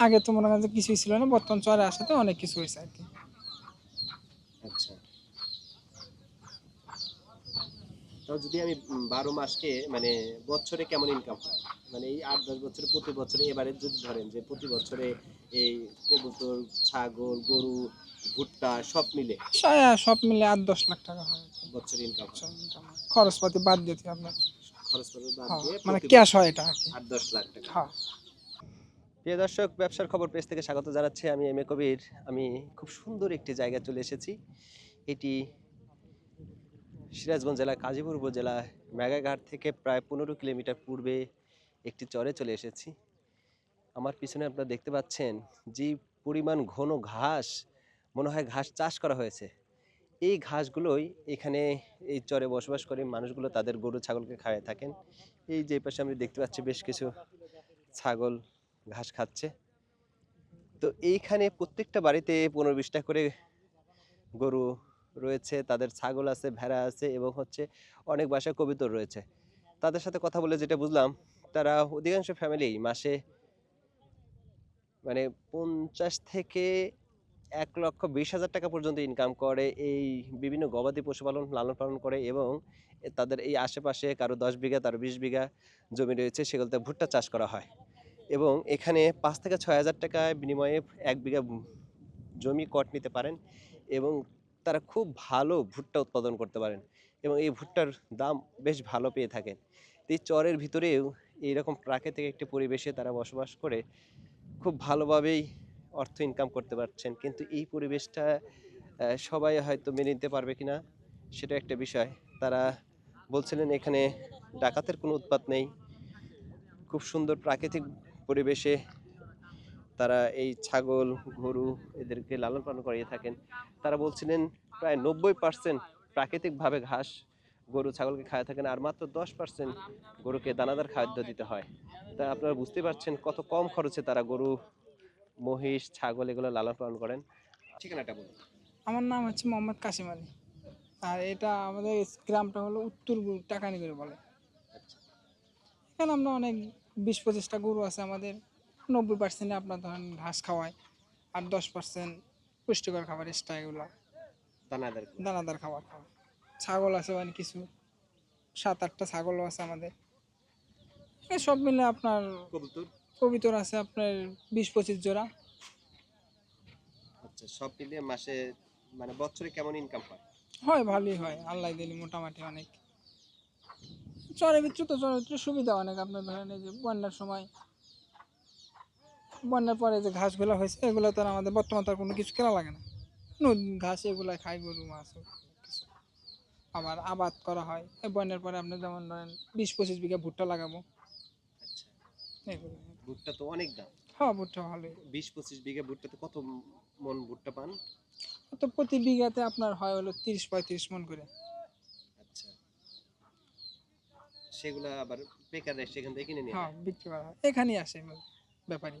আগে তো মনে করেন যে কিছুই ছিল না বর্তমান চরে আসাতে অনেক কিছু হয়েছে আর কি। আচ্ছা। তো যদি আমি বারো মাসকে মানে বছরে কেমন ইনকাম হয়? মানে এই আট দশ বছরে প্রতি বছরে এবারে যদি ধরেন যে প্রতি বছরে এই কবুতর ছাগল গরু ভুট্টা সব মিলে? সব মিলে আট দশ লাখ টাকা হয় বছরে ইনকাম হয়? খরচপাতি বাদ দিতে আপনার খরচ খরচ বাদ হ্যাঁ, দিয়ে মানে ক্যাশ হয় এটা আট দশ লাখ টাকা। হ্যাঁ। প্রিয় দর্শক, ব্যবসার খবর পেজ থেকে স্বাগত জানাচ্ছি। আমি এম এ কবির। আমি খুব সুন্দর একটি জায়গায় চলে এসেছি। এটি সিরাজগঞ্জ জেলা, কাজীপুর উপজেলা মেঘাঘাট থেকে প্রায় পনেরো কিলোমিটার পূর্বে একটি চরে চলে এসেছি। আমার পিছনে আপনারা দেখতে পাচ্ছেন যে পরিমাণ ঘন ঘাস, মনে হয় ঘাস চাষ করা হয়েছে। এই ঘাসগুলোই এখানে এই চরে বসবাস করে মানুষগুলো তাদের গরু, ছাগলকে খাওয়ায় থাকেন। এই যে পাশে আমি দেখতে পাচ্ছি বেশ কিছু ছাগল ঘাস খাচ্ছে। তো এইখানে প্রত্যেকটা বাড়িতে পনেরো বিশটা করে গরু রয়েছে, তাদের ছাগল আছে, ভেড়া আছে এবং হচ্ছে অনেক বাসায় কবিতর রয়েছে। তাদের সাথে কথা বলে যেটা বুঝলাম, তারা অধিকাংশ ফ্যামিলি মাসে মানে পঞ্চাশ থেকে এক লক্ষ বিশ হাজার টাকা পর্যন্ত ইনকাম করে, এই বিভিন্ন গবাদি পশুপালন লালন পালন করে এবং তাদের এই আশেপাশে কারও দশ বিঘা কারও বিশ বিঘা জমি রয়েছে, সেগুলোতে ভুট্টা চাষ করা হয়। এবং এখানে পাঁচ থেকে ছয় হাজার টাকায় বিনিময়ে এক বিঘা জমি কট নিতে পারেন এবং তারা খুব ভালো ভুট্টা উৎপাদন করতে পারেন এবং এই ভুট্টার দাম বেশ ভালো পেয়ে থাকেন। এই চরের ভিতরেও এইরকম প্রাকৃতিক একটি পরিবেশে তারা বসবাস করে খুব ভালোভাবেই অর্থ ইনকাম করতে পারছেন। কিন্তু এই পরিবেশটা সবাই হয়তো মেনে নিতে পারবে কি না সেটা একটা বিষয়। তারা বলছিলেন এখানে ডাকাতের কোনো উৎপাত নেই। খুব সুন্দর প্রাকৃতিক পরিবেশে তারা এই ছাগল গরু এদেরকে লালন পালন করিয়ে থাকেন। তারা বলছিলেন প্রায় নব্বই পার্সেন্ট প্রাকৃতিকভাবে ঘাস গরু ছাগলকে খাওয়া থাকেন আর মাত্র দশ পার্সেন্ট গরুকে দানাদার খাদ্য দিতে হয়। তা আপনারা বুঝতে পারছেন কত কম খরচে তারা গরু মহিষ ছাগল এগুলো লালন পালন করেন। ঠিকানাটা বলুন। আমার নাম হচ্ছে মোহাম্মদ কাশিম আলী। আর এটা আমাদের গ্রামটা হলো উত্তর টাকানি করে বলে এখানে আমরা অনেক বিশ পঁচিশটা গরু আছে আমাদের নব্বই পার্সেন্টে আপনার ধরেন ঘাস খাওয়ায় আর দশ পার্সেন্ট পুষ্টিকর খাবার এক্সট্রা এগুলো। দানাদার দানাদার খাবার খাওয়া। ছাগল আছে মানে কিছু সাত আটটা ছাগলও আছে আমাদের। এই সব মিলে আপনার কবুতর? কবিতর আছে আপনার বিশ পঁচিশ জোড়া। আচ্ছা সব মিলিয়ে মাসে মানে বছরে কেমন ইনকাম হয়? হয় ভালোই হয়। আল্লাহ দিলি মোটামুটি অনেক। চরের ভিতরে তো চরের ভিতরে সুবিধা অনেক আপনার ধরেন এই যে বন্যার সময়। বন্যার পরে যে ঘাসগুলো হয়েছে এগুলো তো আমাদের বর্তমান তো আর কোনো কিছু কেনা লাগে না। নদী ঘাস এগুলো খায় গরু মাছ কিছু। আবার আবাদ করা হয়। এই বন্যার পরে আপনি যেমন ধরেন বিশ পঁচিশ বিঘা ভুট্টা লাগাবো। আচ্ছা। এগুলো ভুট্টা তো অনেক দাম। হ্যাঁ ভুট্টা ভালোই। বিশ পঁচিশ বিঘা ভুট্টাতে কত মন ভুট্টা পান? তো প্রতি বিঘাতে আপনার হয় হলো তিরিশ পঁয়ত্রিশ মন করে আচ্ছা সেগুলা আবার বেকার সেখান থেকে কিনে নিয়ে হ্যাঁ বিক্রি করা হয়। এখানেই আসে ব্যাপারী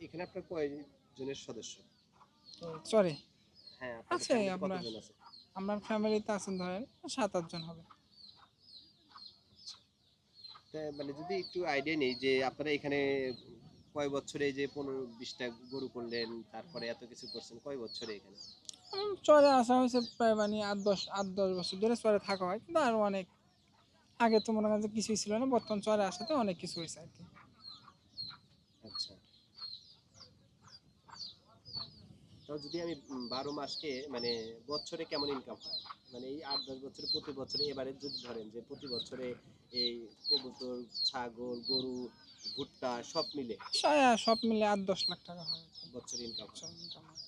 এখানে আপনার কয়জনের সদস্য? চরে হ্যাঁ আছে আপনার। আমার ফ্যামিলিতে আছেন ধরেন সাত আটজন হবে। মানে যদি একটু আইডিয়া নেই যে আপনারা এখানে কয় বছরে যে পনেরো বিশটা গরু করলেন তারপরে এত কিছু করছেন কয় বছরে এখানে? চরে আসা হয়েছে প্রায় মানে আট দশ আট দশ বছর ধরে চরে থাকা হয় কিন্তু আরও অনেক আগে তো মনে করেন যে কিছুই ছিল না বর্তমান চরে আসাতে অনেক কিছু হয়েছে আর কি। আচ্ছা। তো যদি আমি বারো মাসকে মানে বছরে কেমন ইনকাম হয়? মানে এই আট দশ বছরে প্রতি বছরে এবারে যদি ধরেন যে প্রতি বছরে এই কবুতর ছাগল গরু ভুট্টা সব মিলে? সব মিলে আট দশ লাখ টাকা হয়। বছরে ইনকাম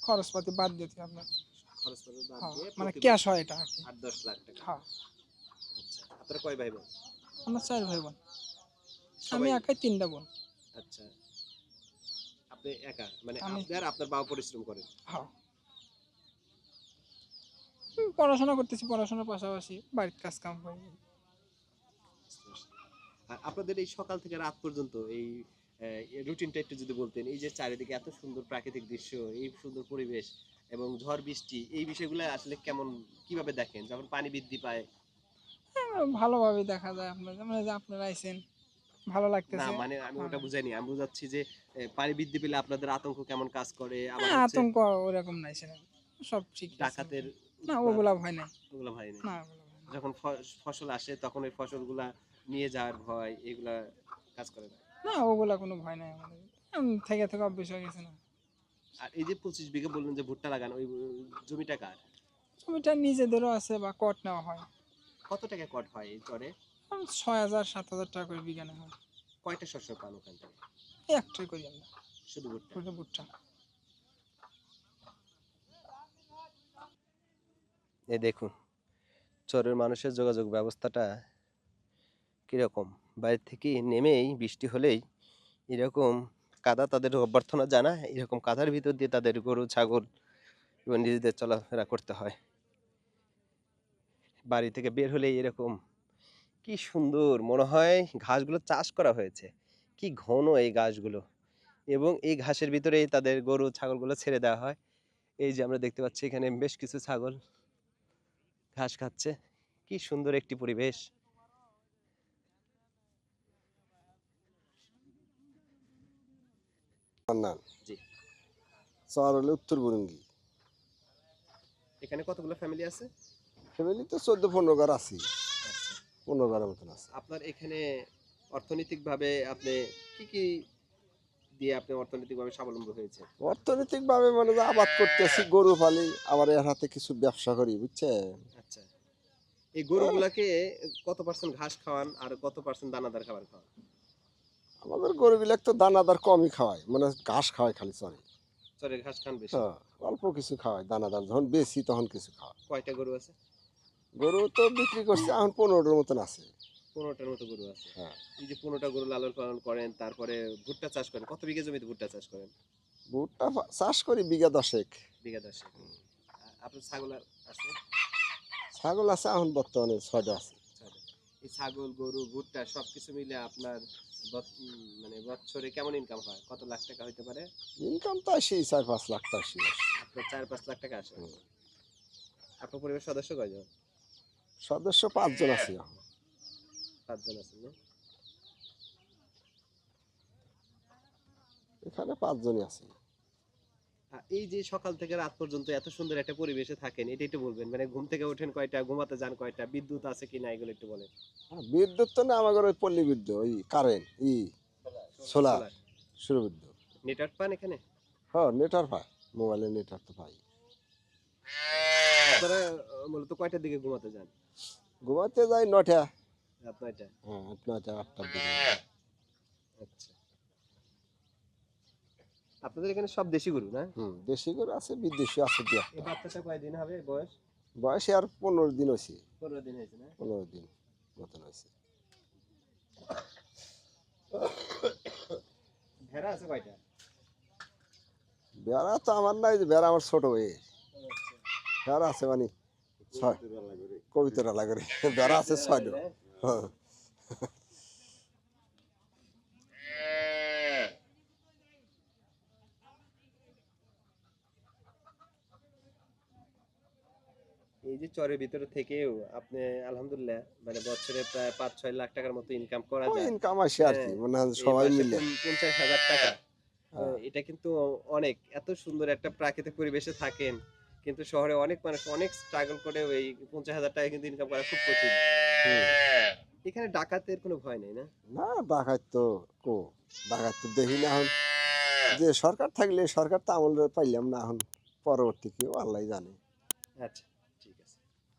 খরচপাতি বাদ দিতে আপনার খরচ খরচ বাদ হ্যাঁ, দিয়ে মানে ক্যাশ হয় এটা আট দশ লাখ টাকা। হ্যাঁ। আপনারা কয় ভাই বোন আমরা চার ভাই বোন আমি একাই তিনটা বোন। আচ্ছা। আপনি একা? মানে আমি- আপনার আপনার বাবা পরিশ্রম করেন? হ্যাঁ। পড়াশোনা করতেছি পড়াশোনার পাশাপাশি বাড়ির কাজ কাম করি। আর আপনাদের এই সকাল থেকে রাত পর্যন্ত এই রুটিনটা একটু যদি বলতেন এই যে চারিদিকে এত সুন্দর প্রাকৃতিক দৃশ্য এই সুন্দর পরিবেশ এবং ঝড় বৃষ্টি এই বিষয়গুলো আসলে কেমন কীভাবে দেখেন? যখন পানি বৃদ্ধি পায় ভালোভাবে দেখা যায় এই যে আপনারা আইসেন ভালো না মানে আমি ওটা হ্যাঁ। বুঝাইনি। আমি বুঝাচ্ছি যে পানি বৃদ্ধি পেলে আপনাদের আতঙ্ক কেমন কাজ করে? হ্যাঁ, আতঙ্ক ওরকম নাই সব ঠিক ডাকাতের না ওগুলা ভয় নাই। ওগুলো ভয় নেই। না। যখন ফসল আসে তখন ওই ফসলগুলা নিয়ে যাওয়ার ভয় এগুলা কাজ করে না। না ওগুলা কোনো ভয় নাই আমাদের। থেকে থেকে অভ্যেস হয়ে গেছে না। আর এই যে পঁচিশ বিঘা বললেন যে ভুট্টা লাগান ওই ওই জমিটা কার? জমিটা নিজেদেরও আছে বা কট নেওয়া হয়। কত টাকা কট হয় এই চরে উম, ছয় হাজার সাত হাজার টাকা করে বিঘা নেওয়া হয়। কয়টা শস্য পান ওখান থেকে? একটাই করি আমরা। শুধু ভুট্টা? ওটা ভুট্টা। এই দেখুন চরের মানুষের যোগাযোগ ব্যবস্থাটা কীরকম? বাইরে থেকে নেমেই বৃষ্টি হলেই এরকম কাদা তাদের অভ্যর্থনা জানা এরকম কাদার ভিতর দিয়ে তাদের গরু ছাগল এবং নিজেদের চলাফেরা করতে হয়। বাড়ি থেকে বের হলেই এরকম। কি সুন্দর মনে হয় ঘাসগুলো চাষ করা হয়েছে। কি ঘন এই ঘাসগুলো এবং এই ঘাসের ভিতরেই তাদের গরু ছাগলগুলো ছেড়ে দেওয়া হয়। এই যে আমরা দেখতে পাচ্ছি এখানে বেশ কিছু ছাগল ঘাস খাচ্ছে। কি সুন্দর একটি পরিবেশ। হলে উত্তর বুরুঙ্গি। এখানে কতগুলো ফ্যামিলি আছে? ফ্যামিলি তো চোদ্দ পনেরো ঘর আছি। পনেরো ঘরের মতন আছে। আপনার এখানে অর্থনৈতিকভাবে আপনি কি কি দিয়ে আপনি অর্থনৈতিকভাবে স্বাবলম্বী হয়েছে অর্থনৈতিকভাবে মানে যে আবাদ করতেছি গরু পালি আবার এর হাতে কিছু ব্যবসা করি বুঝছেন আচ্ছা। এই গরুগুলাকে কত পার্সেন্ট ঘাস খাওয়ান আর কত পার্সেন্ট দানাদার খাবার খাওয়ান? আমাদের গরুগুলো তো দানাদার কমই খাওয়ায় মানে ঘাস খাওয়ায় খালি চরে চরে ঘাস খান বেশি। হ্যাঁ অল্প কিছু খাওয়ায় দানাদার যখন বেশি তখন কিছু খাওয়ায়। কয়টা গরু আছে? গরু তো বিক্রি করছে এখন পনেরোটার মতন আছে। পনেরোটার মতো গরু আছে। হ্যাঁ। এই যে পনেরোটা গরু লালন পালন করেন তারপরে ভুট্টা চাষ করেন কত বিঘা জমিতে ভুট্টা চাষ করেন? ভুট্টা চাষ করি বিঘা দশেক। বিঘা দশ আপনার ছাগল আছে? ছাগল আছে এখন বর্তমানে ছয়টা আছে। এই ছাগল গরু ভুট্টা সবকিছু মিলে আপনার মানে বছরে কেমন ইনকাম হয়? কত লাখ টাকা হইতে পারে? ইনকাম তো আসি চার পাঁচ লাখ তো আসি। আপনার চার পাঁচ লাখ টাকা আসে। আপনার পরিবার সদস্য কয়জন? সদস্য পাঁচজন আছে এখন। পাঁচজন আছেন না? এখানে পাঁচজনই আছে। এই যে সকাল থেকে রাত পর্যন্ত এত সুন্দর একটা পরিবেশে থাকেন এটা একটু বলবেন মানে ঘুম থেকে ওঠেন কয়টা ঘুমাতে যান কয়টা বিদ্যুৎ আছে কি না এগুলো একটু বলেন। হ্যাঁ, বিদ্যুৎ তো না আমাদের ওই পল্লী বিদ্যুৎ ওই কারেন্ট ই সোলার সূর্য বিদ্যুৎ। নেটওয়ার্ক পান এখানে? হ্যাঁ নেটওয়ার্ক পাই মোবাইলে নেটওয়ার্ক তো পাই। আপনারা মূলত কয়টার দিকে ঘুমাতে যান? ঘুমাতে যাই নটা রাত নয়টা? হ্যাঁ আটটার দিকে। আচ্ছা। আপনাদের এখানে সব দেশি গরু না? হুম দেশি করে আছে বিদেশি আছে দু এই বাচ্চাটা কয়দিন হবে বয়স? বয়সে আর পনেরো দিন হয়েছে। পনেরো দিন হয়েছে না? পনেরো দিন মতন হয়েছে। ভেড়া আছে কয়টা? তো আমার নাই বেড়া আমার ছোট হয়ে বেড়া আছে মানে ছয়। কবিতার লাগে বেড়া আছে হ্যাঁ এই যে চরের ভিতরে থেকেও আপনি আলহামদুলিল্লাহ মানে বছরে প্রায় পাঁচ ছয় লাখ টাকার মতো ইনকাম করা যায়। ইনকাম আসে আর কি হ্যাঁ, মানে সবাই মিলে। পঞ্চাশ হাজার টাকা। হ্যাঁ। এটা কিন্তু অনেক এত সুন্দর একটা প্রাকৃতিক পরিবেশে থাকেন। কিন্তু শহরে অনেক মানুষ অনেক স্ট্রাগল করে ওই পঞ্চাশ হাজার টাকা কিন্তু ইনকাম করা খুব কঠিন। এখানে ডাকাতের কোনো ভয় নেই না? না ডাকাত তো কো ডাকাত তো দেখি না এখন। যে সরকার থাকলে সরকার তো আমল পাইলাম না এখন পরবর্তী কেউ আল্লাহ জানে। আচ্ছা।